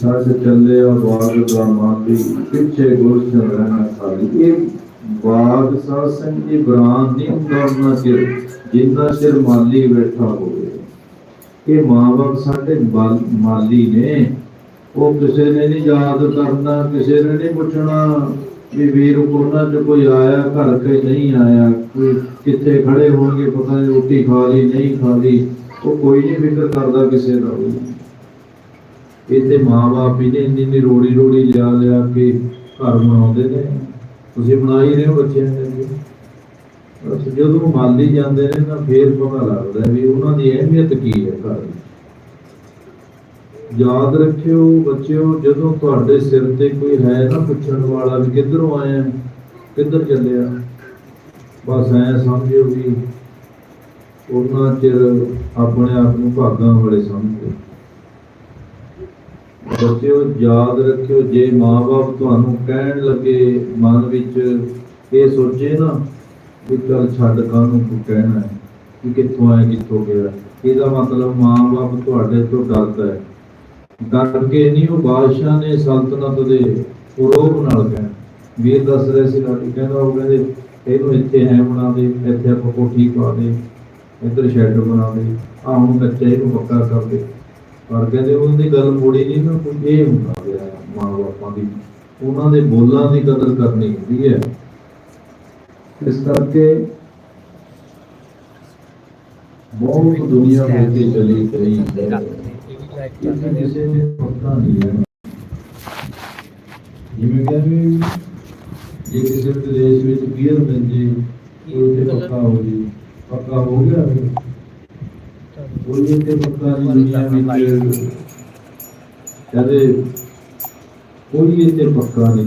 ਛੱਡ ਚੱਲੇ ਆ ਬਾਗ ਦਾ ਮਾਲੀ, ਪਿੱਛੇ ਗੁਰਸ਼ਨ ਰਹਿਣਾ ਸਾਲੀ। ਇਹ ਬਾਗ ਸਾਸਨ ਦੀ ਬਰਾਨ ਨਹੀਂ ਕਰਨਾ ਚਿਰ, ਜਿੰਨਾ ਚਿਰ ਮਾਲੀ ਬੈਠਾ ਹੋਵੇ। ਇਹ ਮਾਂ-ਬਾਪ ਸਾਡੇ ਮਾਲੀ ਨੇ। ਉਹ ਕਿਸੇ ਨੇ ਨਹੀਂ ਯਾਦ ਕਰਨਾ, ਕਿਸੇ ਨੇ ਨਹੀਂ ਪੁੱਛਣਾ ਵੀ ਵੀਰ ਕੋਨਾ ਚ ਕੋਈ ਆਇਆ, ਘਰ ਕੇ ਨਹੀਂ ਆਇਆ, ਕੋਈ ਕਿੱਥੇ ਖੜੇ ਹੋਣਗੇ, ਪਤਾ ਨਹੀਂ ਰੋਟੀ ਖਾ ਲਈ, ਨਹੀਂ ਖਾ ਲਈ। ਉਹ ਕੋਈ ਨਹੀਂ ਫਿਕਰ ਕਰਦਾ ਕਿਸੇ ਦਾ ਇਹ ਤੇ ਮਾਂ-ਬਾਪ ਹੀ ਨੇ ਇੰਨੀ ਇੰਨੀ ਰੋੜੀ ਰੋੜੀ ਲਿਆ ਲਿਆ ਕੇ ਘਰ ਬਣਾਉਂਦੇ ਨੇ। ਤੁਸੀਂ ਬਣਾਈ ਰਹੇ ਹੋ ਬੱਚਿਆਂ ਦੇ ਬਸ ਜਦੋਂ ਮਾਲੀ ਜਾਂਦੇ ਨੇ ਤਾਂ ਫੇਰ ਪਤਾ ਲੱਗਦਾ ਵੀ ਉਹਨਾਂ ਦੀ ਅਹਿਮੀਅਤ ਕੀ ਹੈ ਘਰ ਦੀ। ਯਾਦ ਰੱਖਿਓ ਬੱਚਿਓ, ਜਦੋਂ ਤੁਹਾਡੇ ਸਿਰ ਤੇ ਕੋਈ ਹੈ ਨਾ ਪੁੱਛਣ ਵਾਲਾ ਵੀ ਕਿੱਧਰੋਂ ਆਇਆ, ਕਿੱਧਰ ਚੱਲਿਆ, ਬਸ ਐ ਸਮਝਿਓ ਵੀ ਉਹਨਾਂ ਚਿਰ ਆਪਣੇ ਆਪ ਨੂੰ ਭਾਗਾਂ ਵਾਲੇ ਸਮਝੋ ਬੱਚਿਓ ਯਾਦ ਰੱਖਿਓ, ਜੇ ਮਾਪੇ ਤੁਹਾਨੂੰ ਕਹਿਣ ਲੱਗੇ ਮਨ ਵਿੱਚ, ਇਹ ਸੋਚੇ ਨਾ ਵੀ ਚੱਲ ਛੱਡ ਕਾਹਨੂੰ ਤੂੰ ਕਹਿਣਾ ਹੈ, ਕਿ ਕਿੱਥੋਂ ਆਇਆ, ਕਿੱਥੋਂ ਗਿਆ। ਇਹਦਾ ਮਤਲਬ ਮਾਂ-ਬਾਪ ਤੁਹਾਡੇ ਤੋਂ ਡਰਦਾ ਹੈ। ਡਰ ਕੇ ਨਹੀਂ, ਉਹ ਬਾਦਸ਼ਾਹ ਨੇ ਸਲਤਨਤ ਦੇ ਪੁਰੋਗ ਨਾਲ ਕਹਿ ਵੀਰ ਦੱਸ ਰਹੇ ਸੀ ਲਾਡੀ ਕਹਿੰਦਾ ਉਹ ਕਹਿੰਦੇ, ਇਹਨੂੰ ਇੱਥੇ ਹੈ ਬਣਾ ਦੇ, ਇੱਥੇ ਆਪਾਂ ਕੋਠੀ ਪਾ ਦੇ, ਇੱਧਰ ਸ਼ੈੱਡ ਬਣਾ ਦੇ, ਆਹ ਹੁਣ ਕੱਚਾ ਇਹਨੂੰ ਪੱਕਾ ਕਰ ਦੇ। ਪਰ ਕਹਿੰਦੇ ਉਹਦੀ ਗੱਲ ਮੋੜੀ ਨਹੀਂ ਨਾ ਕੋਈ ਇਹ ਹੁੰਦਾ ਗਿਆ ਮਾਂ ਬਾਪਾਂ ਦੀ। ਉਹਨਾਂ ਦੇ ਬੋਲਾਂ ਦੀ ਕਦਰ ਕਰਨੀ ਹੁੰਦੀ ਹੈ। ਇਸ ਕਰਕੇ ਬਹੁਤ ਦੁਨੀਆ ਵਿੱਚ ਚਲੀ ਗਈ। ਹੈ ਕਿਸੇ ਨੇ ਪੱਕਾ ਨਹੀਂ ਹੈ। ਜਿਵੇਂ ਕਹਿੰਦੇ ਜੇ ਕਿਸੇ ਵਿਦੇਸ਼ ਵਿੱਚ ਬੀਅਰ ਜੇ ਉਹ ਉੱਥੇ ਪੱਕਾ ਹੋ ਜੇ ਪੱਕਾ ਹੋ ਗਿਆ ਕੋਈ ਇੱਥੇ ਪੱਕਾ ਨਹੀਂ